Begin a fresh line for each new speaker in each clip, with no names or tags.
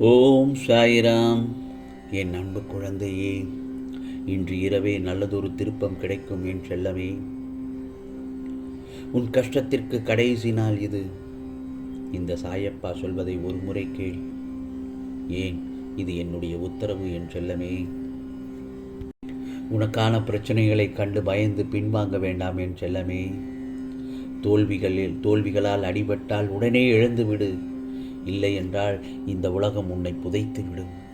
ஓம் சாய்ராம். என் அன்பு குழந்தையே இன்று இரவே நல்லதொரு திருப்பம் கிடைக்கும் என் செல்லமே. உன் கஷ்டத்திற்கு கடைசி நாள் இது. இந்த சாயப்பா சொல்வதை ஒரு முறை கேள். ஏன் இது என்னுடைய உத்தரவு என் செல்லமே? உனக்கான பிரச்சனைகளை கண்டு பயந்து பின்வாங்க வேண்டாம் என் செல்லமே. தோல்விகளில் தோல்விகளால் அடிபட்டால் உடனே எழுந்துவிடு. இல்லை என்றால் இந்த உலகம் உன்னை புதைத்து விடும்.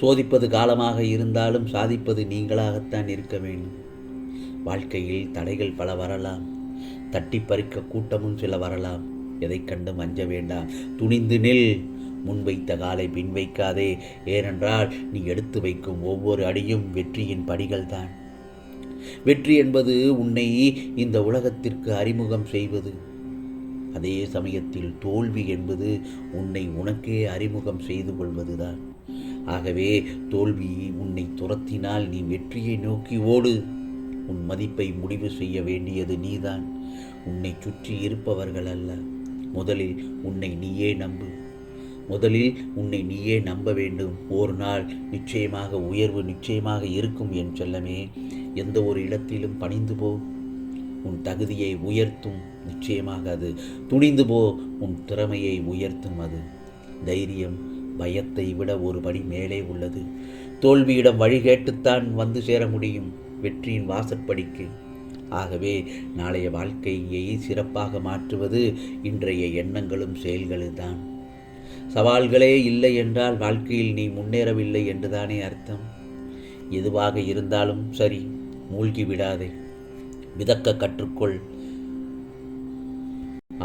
சோதிப்பது காலமாக இருந்தாலும் சாதிப்பது நீங்களாகத்தான் இருக்க வேண்டும். வாழ்க்கையில் தடைகள் பல வரலாம். தட்டி பறிக்க கூட்டமும் சில வரலாம். எதைக் கண்டு மஞ்ச வேண்டாம். துணிந்து நில். முன்வைத்த காலை பின் வைக்காதே. ஏனென்றால் நீ எடுத்து வைக்கும் ஒவ்வொரு அடியும் வெற்றியின் படிகள்தான். வெற்றி என்பது உன்னை இந்த உலகத்திற்கு அறிமுகம் செய்வது. அதே சமயத்தில் தோல்வி என்பது உன்னை உனக்கே அறிமுகம் செய்து கொள்வதுதான். ஆகவே தோல்வி உன்னை துரத்தினால் நீ வெற்றியை நோக்கி ஓடு. உன் மதிப்பை முடிவு செய்ய வேண்டியது நீதான். உன்னை சுற்றி இருப்பவர்கள் அல்ல. முதலில் உன்னை நீயே நம்பு. முதலில் உன்னை நீயே நம்ப வேண்டும். ஒரு நாள் நிச்சயமாக உயர்வு நிச்சயமாக இருக்கும் என் செல்லமே. எந்த ஒரு இடத்திலும் பணிந்து போ. உன் தகுதியை உயர்த்தும் நிச்சயமாக அது துணிந்து போ உன் திறமையை உயர்த்தும் அது. தைரியம் பயத்தை விட ஒரு படி மேலே உள்ளது. தோல்வியிடம் வழிகேட்டுத்தான் வந்து சேர முடியும் வெற்றியின் வாசற்படிக்கு. ஆகவே நாளைய வாழ்க்கையை சிறப்பாக மாற்றுவது இன்றைய எண்ணங்களும் செயல்களும் தான் சவால்களே இல்லை என்றால் வாழ்க்கையில் நீ முன்னேறவில்லை என்றுதானே அர்த்தம். எதுவாக இருந்தாலும் சரி மூழ்கி விடாதே. மிதக்க கற்றுக்கொள்.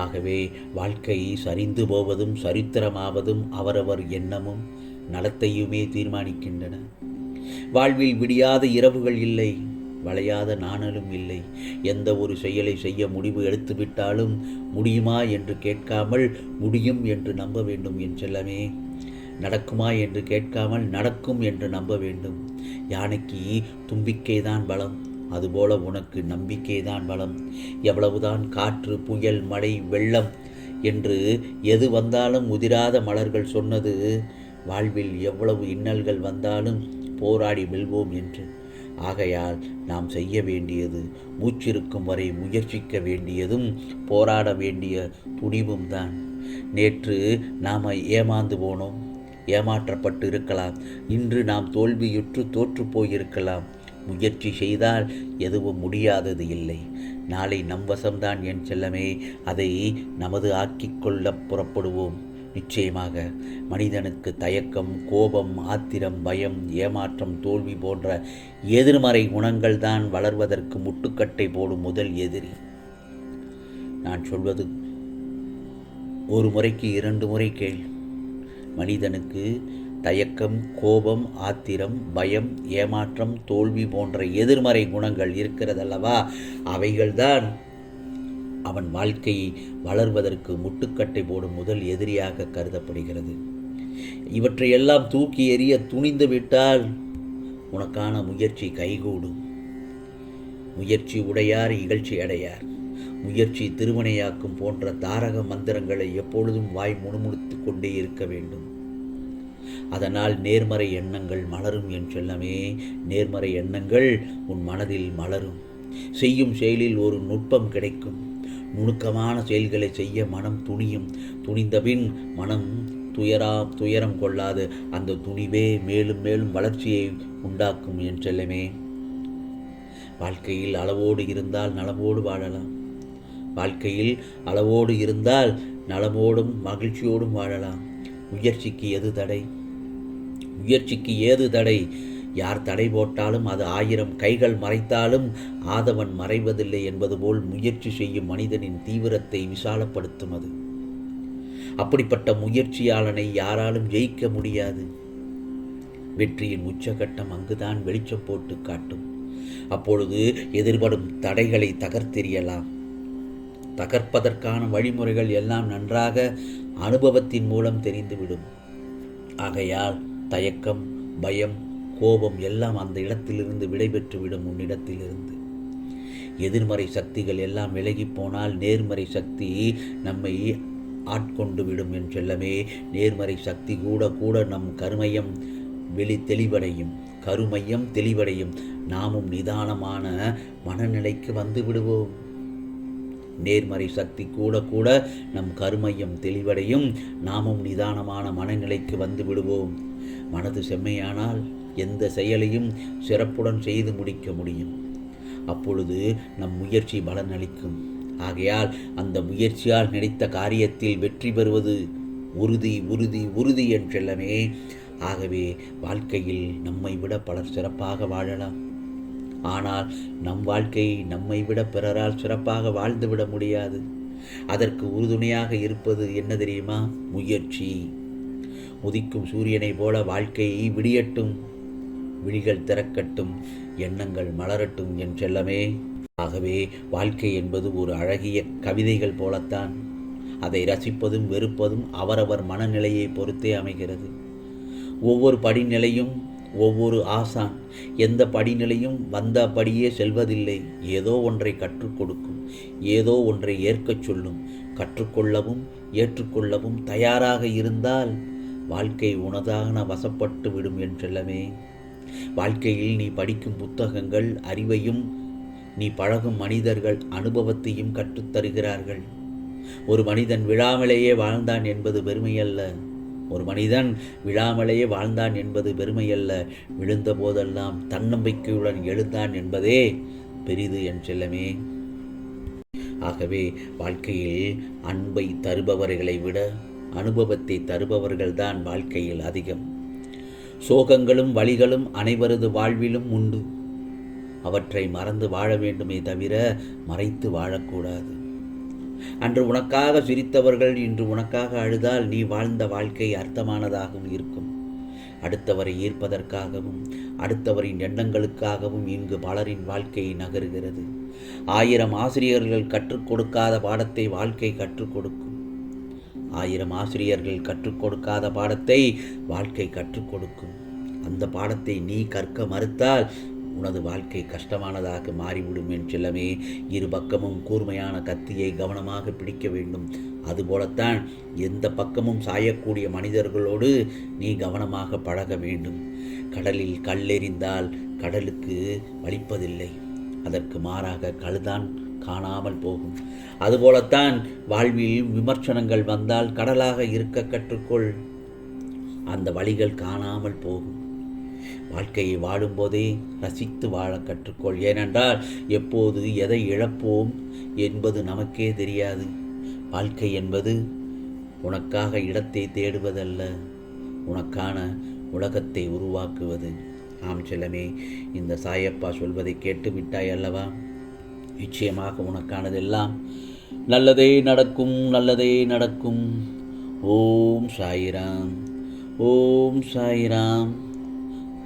ஆகவே வாழ்க்கை சரிந்து போவதும் சரித்திரமாவதும் அவரவர் எண்ணமும் நலத்தையுமே தீர்மானிக்கின்றன. வாழ்வில் விடியாத இரவுகள் இல்லை வளையாத நாணலும் இல்லை. எந்த ஒரு செயலை செய்ய முடிவு எடுத்துவிட்டாலும் முடியுமா என்று கேட்காமல் முடியும் என்று நம்ப வேண்டும் என் செல்லமே. நடக்குமா என்று கேட்காமல் நடக்கும் என்று நம்ப வேண்டும். யானைக்கு தும்பிக்கைதான் பலம். அதுபோல உனக்கு நம்பிக்கைதான் பலம். எவ்வளவுதான் காற்று புயல் மழை வெள்ளம் என்று எது வந்தாலும் உதிராத மலர்கள் சொன்னது வாழ்வில் எவ்வளவு இன்னல்கள் வந்தாலும் போராடி வெல்வோம் என்று. ஆகையால் நாம் செய்ய வேண்டியது மூச்சிருக்கும் வரை முயற்சிக்க வேண்டியதும் போராட வேண்டிய துணிவும் தான். நேற்று நாம் ஏமாந்து போனோம். ஏமாற்றப்பட்டு இருக்கலாம். இன்று நாம் தோல்வியுற்று தோற்று போயிருக்கலாம். முயற்சி செய்தால் எதுவும் முடியாதது இல்லை. நாளை நம் வசம்தான் என் செல்லமே அதை நமது ஆக்கிக் கொள்ள புறப்படுவோம். நிச்சயமாக மனிதனுக்கு தயக்கம் கோபம் ஆத்திரம் பயம் ஏமாற்றம் தோல்வி போன்ற எதிர்மறை குணங்கள் தான் வளர்வதற்கு முட்டுக்கட்டை போடும் முதல் எதிரி. நான் சொல்வது ஒரு முறைக்கு இரண்டு முறை கேள். மனிதனுக்கு தயக்கம் கோபம் ஆத்திரம் பயம் ஏமாற்றம் தோல்வி போன்ற எதிர்மறை குணங்கள் இருக்கிறதல்லவா? அவைகள்தான் அவன் வாழ்க்கையை வளர்வதற்கு முட்டுக்கட்டை போடும் முதல் எதிரியாக கருதப்படுகிறது. இவற்றையெல்லாம் தூக்கி எறிய துணிந்து விட்டால் உனக்கான முயற்சி கைகூடும். முயற்சி உடையார் இகழ்ச்சி அடையார். முயற்சி திருமணையாக்கும் போன்ற தாரக மந்திரங்களை எப்பொழுதும் வாய் முணுமுணுத்து கொண்டே இருக்க வேண்டும். அதனால் நேர்மறை எண்ணங்கள் மலரும் என் செல்லமே நேர்மறை எண்ணங்கள் உன் மனதில் மலரும். செய்யும் செயலில் ஒரு நுட்பம் கிடைக்கும். நுணுக்கமான செயல்களை செய்ய மனம் துணியும். துணிந்தபின் மனம் துயரா துயரம் கொள்ளாது. அந்த துணிவே மேலும் மேலும் வளர்ச்சியை உண்டாக்கும் என் செல்லமே. வாழ்க்கையில் அளவோடு இருந்தால் நலமோடு வாழலாம். வாழ்க்கையில் அளவோடு இருந்தால் நலமோடும் மகிழ்ச்சியோடும் வாழலாம். முயற்சிக்கு எது தடை? முயற்சிக்கு ஏது தடை? யார் தடை போட்டாலும் அது ஆயிரம் கைகள் மறைத்தாலும் ஆதவன் மறைவதில்லை என்பது போல் முயற்சி செய்யும் மனிதனின் தீவிரத்தை விசாலப்படுத்தும் அது அப்படிப்பட்ட முயற்சியாளனை யாராலும் ஜெயிக்க முடியாது. வெற்றியின் உச்சகட்டம் அங்குதான் வெளிச்சம் போட்டு காட்டும். அப்பொழுது எதிர்படும் தடைகளை தகர்த்தெறியலாம். தகர்ப்பதற்கான வழிமுறைகள் எல்லாம் நன்றாக அனுபவத்தின் மூலம் தெரிந்துவிடும். ஆகையால் தயக்கம் பயம் கோபம் எல்லாம் அந்த இடத்திலிருந்து விடைபெற்றுவிடும் உன்னிடத்திலிருந்து. எதிர்மறை சக்திகள் எல்லாம் விலகி போனால் நேர்மறை சக்தி நம்மை ஆட்கொண்டு விடும் என் செல்லமே. நேர்மறை சக்தி கூட கூட நம் கருமையம் வெளி தெளிவடையும். கருமையம் தெளிவடையும். நாமும் நிதானமான மனநிலைக்கு வந்து விடுவோம். நேர்மறை சக்தி கூட கூட நம் கருமையம் தெளிவடையும். நாமும் நிதானமான மனநிலைக்கு வந்து விடுவோம். மனது செம்மையானால் எந்த செயலையும் சிறப்புடன் செய்து முடிக்க முடியும். அப்பொழுது நம் முயற்சி பலனளிக்கும். ஆகையால் அந்த முயற்சியால் நினைத்த காரியத்தில் வெற்றி பெறுவது உறுதி உறுதி உறுதி என்றெல்லமே. ஆகவே வாழ்க்கையில் நம்மை விட பலர் சிறப்பாக வாழலாம். ஆனால் நம் வாழ்க்கை நம்மை விட பிறரால் சிறப்பாக வாழ்ந்துவிட முடியாது. அதற்கு உறுதுணையாக இருப்பது என்ன தெரியுமா? முயற்சி. உதிக்கும் சூரியனைப் போல வாழ்க்கையை விடியட்டும். விழிகள் திறக்கட்டும். எண்ணங்கள் மலரட்டும் என் செல்லமே. ஆகவே வாழ்க்கை என்பது ஒரு அழகிய கவிதைகள் போலத்தான். அதை ரசிப்பதும் வெறுப்பதும் அவரவர் மனநிலையை பொறுத்தே அமைகிறது. ஒவ்வொரு படிநிலையும் ஒவ்வொரு ஆசான் எந்த படிநிலையும் வந்த படியே செல்வதில்லை. ஏதோ ஒன்றை கற்றுக் கொடுக்கும் ஏதோ ஒன்றை ஏற்கச் சொல்லும். கற்றுக்கொள்ளவும் ஏற்றுக்கொள்ளவும் தயாராக இருந்தால் வாழ்க்கை உனதான வசப்பட்டு விடும் என்றெல்லமே. வாழ்க்கையில் நீ படிக்கும் புத்தகங்கள் அறிவையும் நீ பழகும் மனிதர்கள் அனுபவத்தையும் கற்றுத்தருகிறார்கள். ஒரு மனிதன் விழாமலேயே வாழ்ந்தான் என்பது பெருமையல்ல. ஒரு மனிதன் விழாமலேயே வாழ்ந்தான் என்பது பெருமையல்ல விழுந்த போதெல்லாம் தன்னம்பிக்கையுடன் எழுந்தான் என்பதே பெரிது என் செல்லமே. ஆகவே வாழ்க்கையில் அன்பை தருபவர்களை விட அனுபவத்தை தருபவர்கள்தான் வாழ்க்கையில் அதிகம். சோகங்களும் வழிகளும் அனைவரது வாழ்விலும் உண்டு. அவற்றை மறந்து வாழ வேண்டுமே தவிர மறைத்து வாழக்கூடாது. அன்று உனக்காக சிரித்தவர்கள் இன்று உனக்காக அழுதால் நீ வாழ்ந்த வாழ்க்கை அர்த்தமானதாகவும் இருக்கும். அடுத்தவரை ஈர்ப்பதற்காகவும் அடுத்தவரின் எண்ணங்களுக்காகவும் இங்கு பலரின் வாழ்க்கை நகருகிறது. ஆயிரம் ஆசிரியர்கள் கற்றுக் கொடுக்காத பாடத்தை வாழ்க்கை கற்றுக் கொடுக்கும். ஆயிரம் ஆசிரியர்கள் கற்றுக் கொடுக்காத பாடத்தை வாழ்க்கை கற்றுக் கொடுக்கும். அந்த பாடத்தை நீ கற்க மறுத்தால் உனது வாழ்க்கை கஷ்டமானதாக மாறிவிடும் என் செல்லமே. இரு பக்கமும் கூர்மையான கத்தியை கவனமாக பிடிக்க வேண்டும். அதுபோலத்தான் எந்த பக்கமும் சாயக்கூடிய மனிதர்களோடு நீ கவனமாக பழக வேண்டும். கடலில் கல்லெறிந்தால் கடலுக்கு வலிப்பதில்லை. அதற்கு மாறாக கழுதான் காணாமல் போகும். அதுபோலத்தான் வாழ்வில் விமர்சனங்கள் வந்தால் கடலாக இருக்க கற்றுக்கொள். அந்த வழிகள் காணாமல் போகும். வாழ்க்கையை வாழும்போதே ரசித்து வாழ கற்றுக்கொள். ஏனென்றால் எப்போது எதை இழப்போம் என்பது நமக்கே தெரியாது. வாழ்க்கை என்பது உனக்காக இடத்தை தேடுவதல்ல உனக்கான உலகத்தை உருவாக்குவது. ஆம் செல்லமே இந்த சாயப்பா சொல்வதை கேட்டு விட்டாய் அல்லவா? நிச்சயமாக உனக்கானதெல்லாம் நல்லதே நடக்கும் நல்லதே நடக்கும். ஓம் சாயிராம் ஓம் சாயிராம்.